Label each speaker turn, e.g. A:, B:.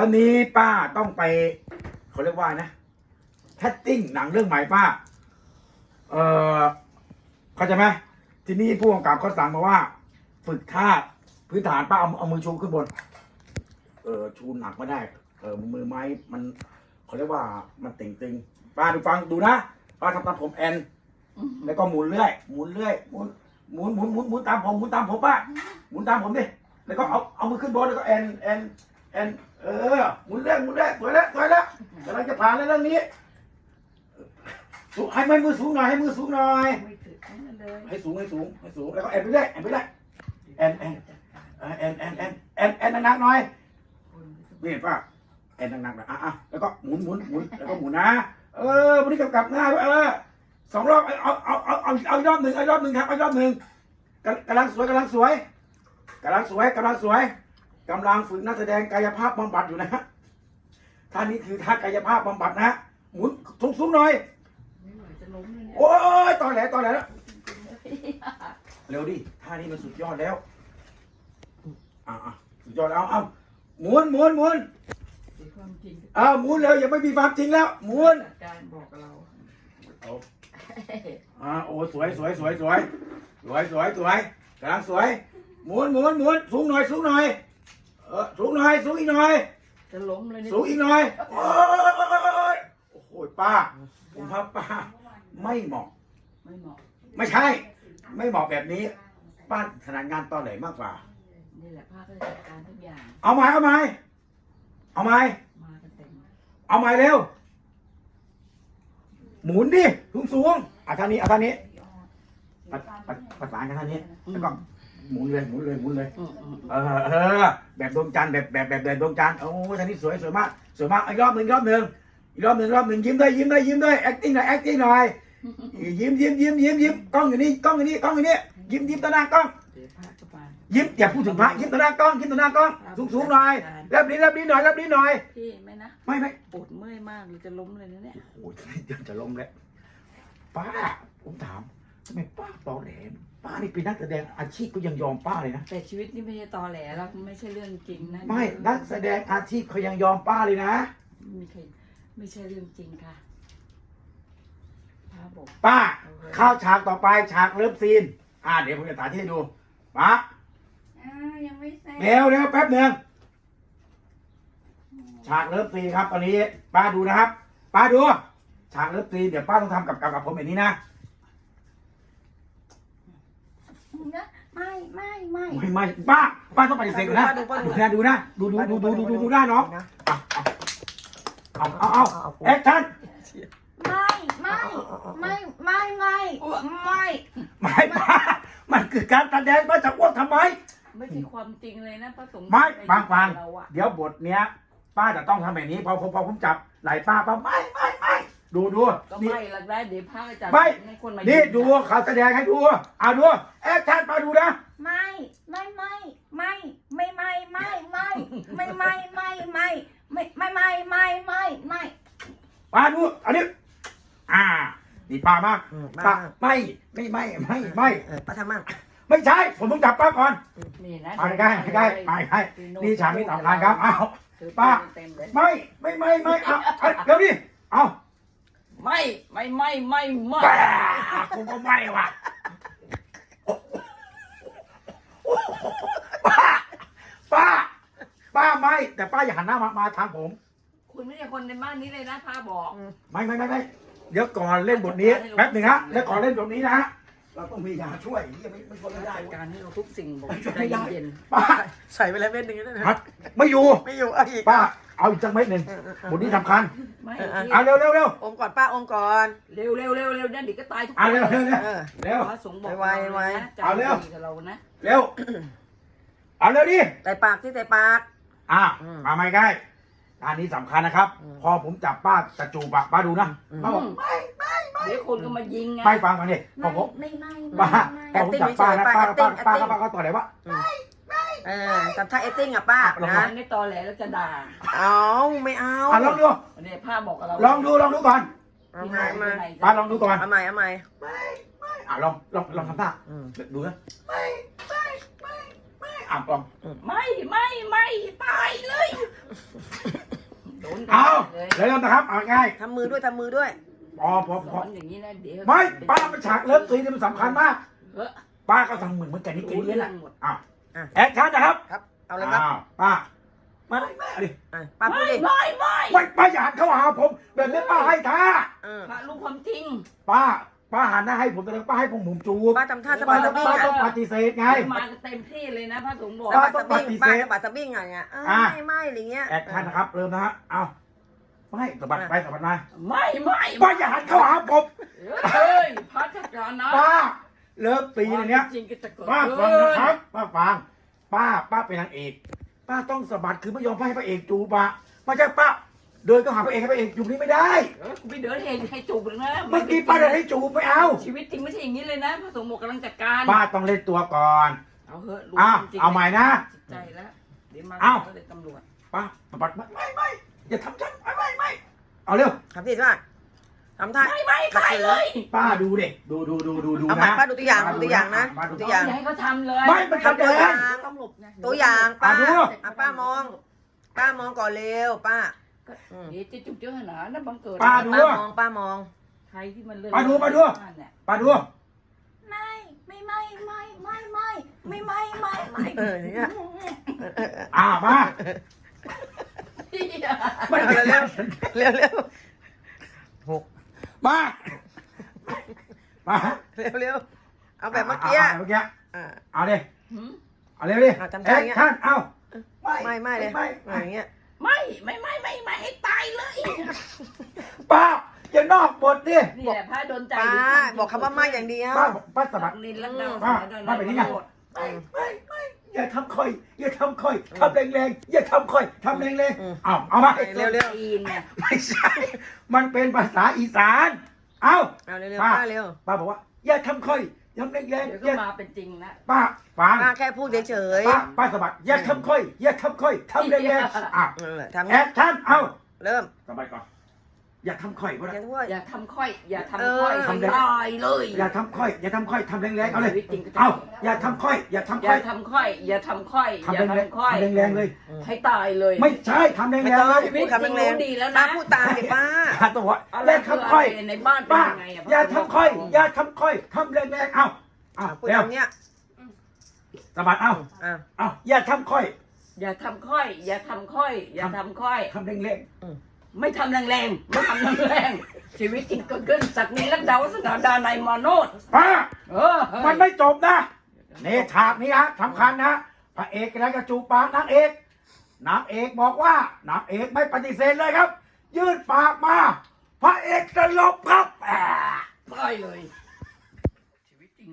A: วันนี้ป้าต้องไปเขาเรียกว่านะแคสติ้งหนังเรื่องใหม่ป้า เออเข้าใจไหมทีนี้ผู้กำกับเขาสั่งมาว่า ฝึกท่าพื้นฐานป้าเอาเอามือชูขึ้นบน เออชูหนักไม่ได้ เออมือไม้มันเขาเรียกว่ามันติ่งติงๆป้าดูฟังดูนะป้าทำตามผมแอนแล้วก็หมุนเรื่อยหมุนเรื่อยหมุนหมุนหมุนหมุนหมุนตามผมหมุนตามผมป้าหมุนตามผมดิแล้วก็เอาเอามือขึ้นบนแล้วก็แอนแอนแอน เออหมุนเรื่อยหมุนเรื่อยสวยแล้วสวยแล้วกำลังจะผ่านแล้วเรื่องนี้สูงให้มันมือสูงหน่อยให้มือสูงหน่อย
B: ไม่ถึงนั่นเลย
A: ให้สูงให้สูงให้สูงแล้วก็แอนไปเรื่อยแอนไปเรื่อยแอนแอนเออแอนแอนแอนแอนแอนหนักๆหน่อยนี่ป้าแอนหนักๆหน่อยอะอะแล้วก็หมุนหมุนหมุนแล้วก็หมุนนะ เออวันนี้กำกับหน้าด้วยเออสองรอบเอาเอาเอาเอาเอาอีกรอบหนึ่งเอารอบหนึ่งครับเอารอบหนึ่งกำลังสวยกำลังสวยกำลังสวยกำลังสวย กำลังฝึกนักแสดงกายภาพบำบัดอยู่นะฮะท่านี้คือท่ากายภาพบำบัดนะฮะหมุนสูงสูงหน่อย
B: ไม่ไหวจะล้มเลยเนี่ย
A: โอ้ยตอนแหลตอนแหลแล้วเร็วดิท่านี้มันสุดยอดแล้วอะอะสุดยอดแล้วเอาเอาหมุนหมุนหมุน
B: มีความจริง
A: เอาหมุนเลยอย่าไม่มีความจริงแล้วหมุน
B: จัดการบอกกับเรา
A: เอาอ่าโอ้สวยสวยสวยสวยสวยสวยสวยกำลังสวยหมุนหมุนหมุนสูงหน่อยสูงหน่อย เออสูงหน่อยสูงอีกหน่อย
B: จะล้มเลยเนี่ย
A: สูงอีกหน่อยโอ้ยโอ้โหป้า ผมว่าป้า ไม่เหมาะ
B: ไม่เหมาะ
A: ไม่ใช่ ไม่เหมาะแบบนี้ ป้าถนัดงานตอนไหนมากกว่า
B: นี่แหละภาคก็จะจัดการทุกอย่าง
A: เอาไหมเอาไหมเอาไหม
B: มากันเต็ม
A: เอาไหมเร็ว หมุนดิสูงสูงอะท่างนี้อะท่างนี้ประประประสานกันท่างนี้แล้วก็ หมุนเลยหมุนเลยหมุนเลย
B: อืมอืม
A: เออเออแบบดวงจันทร์แบบแบบแบบแบบดวงจันทร์โอ้ยท่างนี้สวยสวยมากสวยมากอีกรอบหนึ่งอีกรอบหนึ่งอีกรอบหนึ่งอีกรอบหนึ่งยิ้มด้วยยิ้มด้วยยิ้มด้วย acting หน่อย acting หน่อยยิ้มยิ้มยิ้มยิ้มยิ้มกล้องอยู่นี่กล้องอยู่นี่กล้องอยู่นี่ยิ้มยิ้มต่อหน้ากล้อง
B: เดี๋ยวภาคก็มา
A: ยิ้มอย่าพูดถึงพระยิ้มต่อหน้ากล้องยิ้มต่อหน้ากล้องสูงสูงหน่อยแลบลิ้นแลบลิ้นหน่อยแลบลิ้นหน่อย
B: พี่ไม่นะ
A: ไม่ไม่
B: ปวดเมื่อยมากเลยจะล้มเลยนะเนี่ย
A: โอ้ยเดี๋ยวจะล้มแล้วป้าผมถาม ทำไมป้าตอแหลป้านี่เป็นนักแสดงอาชีพก็ยังยอมป้าเลยนะ
B: แต่ชีวิตนี่ไม่ใช่ตอแหลแล้วไม่ใช่เรื่องจริงนะ
A: ไม่นักแสดงอาชีพเขายังยอมป้าเลยนะ
B: ไม่มีใครไม่ใช่เรื่องจริงค่ะพระบอก
A: ป้า เข้าฉากต่อไปฉากเลิฟซีน อ่าเดี๋ยวผมจะสาธิตให้ดูป้า
C: อ่ายังไม่เสร็จ
A: เร็วเร็วแป๊บหนึ่งฉากเลิฟซีนครับ ตอนนี้ ป้าดูนะครับ ป้าดู ฉากเลิฟซีนเดี๋ยวป้าต้องทำกับกับกับผมแบบนี้นะ
C: นะ ไม่ไม่ไม่
A: ไม่ไม่ป้าป้าต้องปฏิเสธก่อนนะ
D: ดูป้าดู
A: ดู นะดูนะดูดูดูดูดูดูดูหน้าน้องเอาเอาเอาเอาแอคชั่น
C: ไม่ไม่ไม่ไม่ไม่ไม่
A: ไม่ป้ามันคือการแสดงป้าจะอ้วกทำไม
B: ไม่ใช่ความจริงเลยนะพระสงฆ์
A: ไม่ฟังฟัง
B: เราอะ
A: เดี๋ยวบทเนี้ย ป้าจะต้องทำแบบนี้พอพอพอผมจับไหล่ป้าป้าไม่ไม่ไม่ ดูดู
B: ก็
A: นี่
B: ไม่ละได้เดี๋ยวพระจะ
A: ไม่
B: ให้คนมา
A: นี่
B: ยิง
A: ดูเขาแสดงให้ดูเอาดูแอคชั่นป้าดูนะ
C: ไม่ไม่ไม่ไม่ไม่ไม่ไม่ไม่ไม่ไม่ไม่ไม่ไม่ไม่ไม่ไม่ไม่ไม่
A: ป้าดูอันนี้อ่า นี่ป้ามาก
D: อืม
A: ป้า
D: ป้า
A: ไม่ไม่ไม่ไม่ไม่
D: เออป้าทำมั่ง
A: ไม่ใช่ ผมต้องจับป้าก่อน
B: นี่นะ
A: ไปใกล้ไปใกล้ไปใกล้นี่ฉากนี้สำคัญครับเอา
B: ถือ
A: ป้า
B: เต็มเลย
A: ไม่ไม่ไม่ไม่เอาเอาเดี๋ยวดิเอา
B: ไม่ไม่ไม่ไม่ไม่
A: บ้าผมก็ไม่ว่ะป้า ป้า ป้าไม่แต่ป้าอย่าหันหน้ามามาทางผม
B: คุณไม่ใช่คนในบ้านนี้เลยนะพระบอก
A: ไม่ไม่ไม่ไม่เดี๋ยวก่อนเล่นบทนี้แป๊บหนึ่งฮะแล้วก่อนเล่นบทนี้นะฮะ เราต้องมียาช่วยอย่าไม่ไม่คนไม่ได้
B: จัดการให้เราทุกสิ่งบอก
A: ไม่
B: ใจ
A: ได้
B: เย็น
A: ป้า
D: ใส่ไปแล้วเม็ดหนึ่งแล้วนะ
A: ฮัดไม่อยู่
D: ไม่อยู่เอาอีก
A: ป้าเอาอีกสักเม็ดหนึ่งบทนี้สำคัญ
B: ๆไม่
A: เอาเร็วเร็วเร็ว
D: อมก่อนป้าอมก่อน
B: เร็วเร็วเร็วเร็วนั่นเดี๋ยวก็ตายทุกค
A: เอา
B: น
A: เร็วเร็วเร็ว
D: เออ
A: เร็ว
B: พระสงฆ์บอก
D: ไวๆไว
B: นะใจ
A: เอาเร็ว
B: ดีกับเรานะ
A: เร็วเอาเร็วดิ
D: ใส่ปากที่ใส่ปาก
A: อ่า
D: อืม
A: มาไม่ใกล้อันนี้สำคัญนะครับ
D: อืม
A: พอผมจับป้าจะจูบอะป้าดูนะ
D: อืม
A: ป้าบอก
B: เดี๋ยวคนก็มายิงไง
A: ไม่ฟังกันดิพอ
C: ไม่
A: ผม
C: ไม่ไม่
A: ป้า
C: ไม่
A: พอผมจับป้านะป้าป้าป้าป้าป้าเขาต่อไหนวะ
D: เออทำท่าเอตติ้งอะป้า
A: ลอง
D: นะ
B: อันนี้ตอแหลแล้วจะด่า
D: เอาไม่เอา
A: อะลองดู
B: เนี่ยพระบอกกับเรา
A: ลองดูลองดูก่อน
D: เอาใหม่เอาใหม่
A: ป้าลองดูก่อน
D: เอาใหม่เอาใหม่
A: อะลองลองลองทำท่า
D: อืม
A: ดูนะอะลอง
B: ไม่ไม่ไม่ตายเลยโดน
A: เอา
B: เลย
A: เริ่มนะครับเอาง่าย
D: ทำมือด้วยทำมือด้วย
A: พอพอ
B: ส
A: พอ
B: อนอย่างนี้นะเดี๋ยว
A: ไม่ป้ามันฉากเลิฟซีนนี่มันสำคัญมาก
B: เออ
A: ป้าก็ทำเหมือนเหมือนกันนี่กิน
B: รู้
A: นี่แห
B: เรื่อ
A: ละ
B: งหมด
A: อ้าว
D: อะ
A: แอคชั่นนะครับ
D: ครับ เอาเลยครับ
A: อ้าวป้าไม่ไม่เอาดิ
D: อะป้าพู
B: ไม่
D: ดดิ
B: ไม่ไม่
A: ไม่ป้าอย่าหันเข้าหาผมแบบนี้ป้าให้ท่า
D: เออ
B: พระรู้ความจริง
A: ป้า ป้าหันหน้าให้ผมแต่ป้าให้ผมผมจูบ
D: ป้าทำท่าสะ
A: ป้า
D: บัด
A: ต้
D: สะบิ้ง
A: ป้า
D: อะ
A: ต้องปฏิเสธไง
B: มากันเต็มที่เลยนะพระสงฆ์บอก
D: สะบัด
A: ต้
D: สะ
A: องป
D: บิ้ง
A: ฏิเส
D: ป้า
A: ธ
D: สะบัดสะบิ้งอะไรเงี้ยเออ
A: อะ
D: ไม่ไม่อะไรเงี้ย
A: แอคชั่นนะครับเริ่มนะฮะเอา ไม่สะบัดไปสะบัดมา
B: ไม่ไม่
A: ป้าอย่าหันเข้าหาผม
B: เฮ้ยพระจัดการนะ
A: ป้า เลิฟซีนอันเนี้ย
B: จริงก็จะเกิด
A: ป้าฟังนะครับป้าฟัง ป้าป้าเป็นนางเอก ป้าต้องสะบัดคือไม่ยอมให้พระเอกจูบอะไม่ใช่ป้าเดินก็หาพระเอกให้พระเอกจูบนี่ไม่ได้
B: เออกูไปเดินเองให้จูบเลยนะ
A: เมื่อกี้ป้าเดินให้จูบไม่เอา
B: ชีวิตจริงไม่ใช่อย่างนี้เลยนะพระสงฆ์บอกกำลังจัดการ
A: ป้าต้องเล่นตัวก่อน
B: เอาเหอะรู้
A: อ้าว
B: จริงๆ
A: เอาใหม่นะ
B: จิตใจแล้วเดี๋ยวมา
A: อ้าว
B: ก็เลยตำรวจ
A: ป้าสะบัดมาไม่ไม่ อย่าทำฉันไม่ไม่ไม่เอาเร็ว
D: ทำสิว่าทำท่า
B: ไม่ไม่ใครเลย
A: ป้าดูเด็กดูดูดูดูดู
D: เอาใหม่
A: นะ
D: ป้าดูตัวอย่าง
A: ป้
D: ดูตัวอย่างนะ
A: ป้าดู
D: ดู
A: ตั
D: ตัวว
A: อ
D: อย่าง
A: ย่าง
B: อย่าให้เขาทำเลย
A: ไม่มันทำแดง
B: ต้องหลบนะ
D: ตัวอย่างป้า
A: อะดู
D: อะป้ามอง ป้ามองก่อนเร็วป้า
B: ก็
D: อืม
B: เดี๋ยวจะจุกเจ้าหนานะบังเกิด
A: ป้าดู
D: ป้ามองป้ามอง
B: ใครที่มันเลื่อน
A: ป้าดูป้าดู
B: บ้นเนี่ย
A: ป้าดู
C: ไม่ไม่ไม่ไม่ไม่ไม่ไม่ไม่ไม่ไม่
D: เอออย่างเงี้ยเออเออเออ
A: อ่ามา ไม่
D: เอาเร็วเร็วเร็วหก
A: มา มา
D: เร็วเร็วเอาแบบเมื่อกี้าา
A: เมื่อกี้
D: อ่า
A: เอาดิ
B: หืม
A: เอาเร็วดิ
D: อะทำท่าอย่างเงี้ย
A: ท่านเอา
D: ไม่ไม่เลย
A: ไม่
D: อะ
A: ไม่
D: ไรอย่างเงี้ย
B: ไม่ไม่ไม่ไม่ไม่ให้ตายเลย
A: ป้าอย่านอกบทดิ
B: นี่แหละพระโดนใจ
D: ป้าบอกคำว่าไม่อย่างเดียว
A: ป้าป้าสะบั
B: บั
A: ด
B: กนินแล้วดาว
A: ป้า
B: สาย
A: ป้าไปนี่ไง
B: โทษ
A: ไม่ไม่ไม่ อย่าทำค่อย อย่าทำค่อยทำแรงๆ อย่าทำค่อยทำแรง
D: อืม
A: ๆเอาเอามา
D: เร็วเร็ว
B: จีนเนี่ย
A: ไม่ใช่ มันเป็นภาษาอีสาน เอา
D: เอาเร็วเร็ว
A: ป้า
D: ป้าเร็ว
A: ป้าบอกว่า อย่าทำค่อยทำแรง
B: เดี๋ยว
A: ๆ อ
B: ก็
A: ย่า
B: มาเป็นจริงนะ
A: ป้าฟัง
D: ป้าแค่พูดเฉย
A: ป้าป้าสะบัดอย่าทำค่อย อย่าทำค่อยทำแรงๆอะ
D: ๆนั่นแหละทำ
A: แอ
D: เงี้ย
A: คชั่นเอา
D: เริ่ม
A: สบายก่อน อย่าทำค่อยก็
D: อ
A: ได้
D: ย่าพูด
B: อย่าทำค่อยอย่า
D: เออ
B: ทำค่อย
A: ทำได้
B: ตายเลย
A: อย่าทำค่อย อย่าทำค่อยทำแรงๆเอาเลย
B: ชีวิตจริงก็จะ
A: เอาอย่าทำค่อย อย่าทำ
B: อ
A: ค่
B: ย่า
A: อย
B: ทำค่อย อย่าทำค่อย
A: ทำ
B: อย่า
A: แรง
B: ทำค่อย
A: ๆทำแรงๆเลย
B: ให้ตายเลย
A: ไม่ใช่ทำแรงๆ
D: ไม่ต้อง
A: เลย
B: ชีวิต
D: พูดคำ
B: จริง
D: แรง
B: รู้ดีแล้ว
D: ๆป้า
B: นะ
D: พูดตามดิป้า
A: ป้าต้องบอก
B: อะไร
A: อย่าทำค่อย
B: คืะไรในบ้านเป็น
A: ป้า
B: ยังไงอะ
A: อย่าทำค่อย อย่าทำค่อยทำแรงๆเอาเอา
D: พูด
A: เร็ว
D: ตามเนี้ย
A: สะบัดเอา
D: อะ
A: เอาอย่าทำค่อย
B: อย่าทำค่อย อย่าทำค่อย อย่าทำค่อย
A: ทำแรง
B: ไม่ทำแรงๆไม่ทำแรงๆชีวิตจริงเกิดขึ้นสักนิรักดาวสนาดานายมาโนด
A: ๆป้า
B: เออเฮ้ย
A: มันไม่จบนะนี่ฉากนี้ฮะสำคัญนะพระเอกกำลังจะจูบปากนางเอกนางเอกบอกว่านางเอกไม่ปฏิเสธเลยครับ ยื่นปากมา พระเอกสลบครับแอะ
B: ตายเลย
A: พ